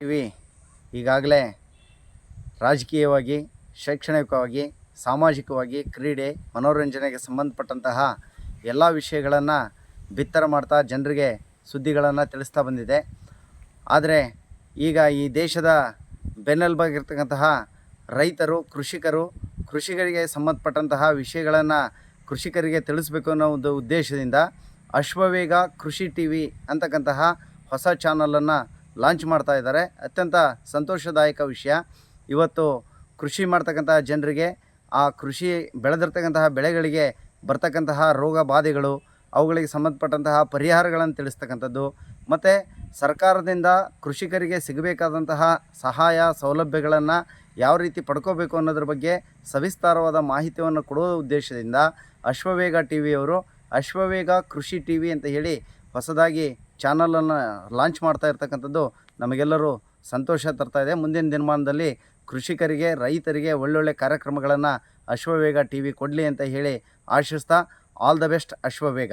TV ಈಗಾಗಲೇ ರಾಜಕೀಯವಾಗಿ, ಶೈಕ್ಷಣಿಕವಾಗಿ, ಸಾಮಾಜಿಕವಾಗಿ, ಕ್ರೀಡೆ, ಮನೋರಂಜನೆಗೆ ಸಂಬಂಧಪಟ್ಟಂತಹ ಎಲ್ಲ ವಿಷಯಗಳನ್ನು ಬಿತ್ತರ ಮಾಡ್ತಾ ಜನರಿಗೆ ಸುದ್ದಿಗಳನ್ನು ತಿಳಿಸ್ತಾ ಬಂದಿದೆ. ಆದರೆ ಈಗ ಈ ದೇಶದ ಬೆನ್ನೆಲುಬಾಗಿರ್ತಕ್ಕಂತಹ ರೈತರು, ಕೃಷಿಕರು, ಕೃಷಿಕರಿಗೆ ಸಂಬಂಧಪಟ್ಟಂತಹ ವಿಷಯಗಳನ್ನು ಕೃಷಿಕರಿಗೆ ತಿಳಿಸ್ಬೇಕು ಅನ್ನೋ ಒಂದು ಉದ್ದೇಶದಿಂದ ಅಶ್ವವೇಗ ಕೃಷಿ ಟಿ ವಿ ಅಂತಕ್ಕಂತಹ ಹೊಸ ಚಾನಲನ್ನು ಲಾಂಚ್ ಮಾಡ್ತಾ ಇದ್ದಾರೆ. ಅತ್ಯಂತ ಸಂತೋಷದಾಯಕ ವಿಷಯ. ಇವತ್ತು ಕೃಷಿ ಮಾಡ್ತಕ್ಕಂತಹ ಜನರಿಗೆ, ಆ ಕೃಷಿ ಬೆಳೆದಿರ್ತಕ್ಕಂತಹ ಬೆಳೆಗಳಿಗೆ ಬರ್ತಕ್ಕಂತಹ ರೋಗ ಬಾಧೆಗಳು, ಅವುಗಳಿಗೆ ಸಂಬಂಧಪಟ್ಟಂತಹ ಪರಿಹಾರಗಳನ್ನು ತಿಳಿಸ್ತಕ್ಕಂಥದ್ದು. ಮತ್ತು ಸರ್ಕಾರದಿಂದ ಕೃಷಿಕರಿಗೆ ಸಿಗಬೇಕಾದಂತಹ ಸಹಾಯ, ಸೌಲಭ್ಯಗಳನ್ನು ಯಾವ ರೀತಿ ಪಡ್ಕೋಬೇಕು ಅನ್ನೋದ್ರ ಬಗ್ಗೆ ಸವಿಸ್ತಾರವಾದ ಮಾಹಿತಿಯನ್ನು ಕೊಡುವ ಉದ್ದೇಶದಿಂದ ಅಶ್ವವೇಗ ಟಿ ವಿಯವರು ಅಶ್ವವೇಗ ಕೃಷಿ ಟಿ ವಿ ಅಂತ ಹೇಳಿ ಹೊಸದಾಗಿ ಚಾನಲನ್ನು ಲಾಂಚ್ ಮಾಡ್ತಾ ಇರ್ತಕ್ಕಂಥದ್ದು ನಮಗೆಲ್ಲರೂ ಸಂತೋಷ ತರ್ತಾ ಇದೆ. ಮುಂದಿನ ದಿನಮಾನದಲ್ಲಿ ಕೃಷಿಕರಿಗೆ, ರೈತರಿಗೆ ಒಳ್ಳೊಳ್ಳೆ ಕಾರ್ಯಕ್ರಮಗಳನ್ನು ಅಶ್ವವೇಗ ಟಿ ವಿ ಕೊಡಲಿ ಅಂತ ಹೇಳಿ ಆಶಿಸ್ತಾ ಆಲ್ ದ ಬೆಸ್ಟ್ ಅಶ್ವವೇಗ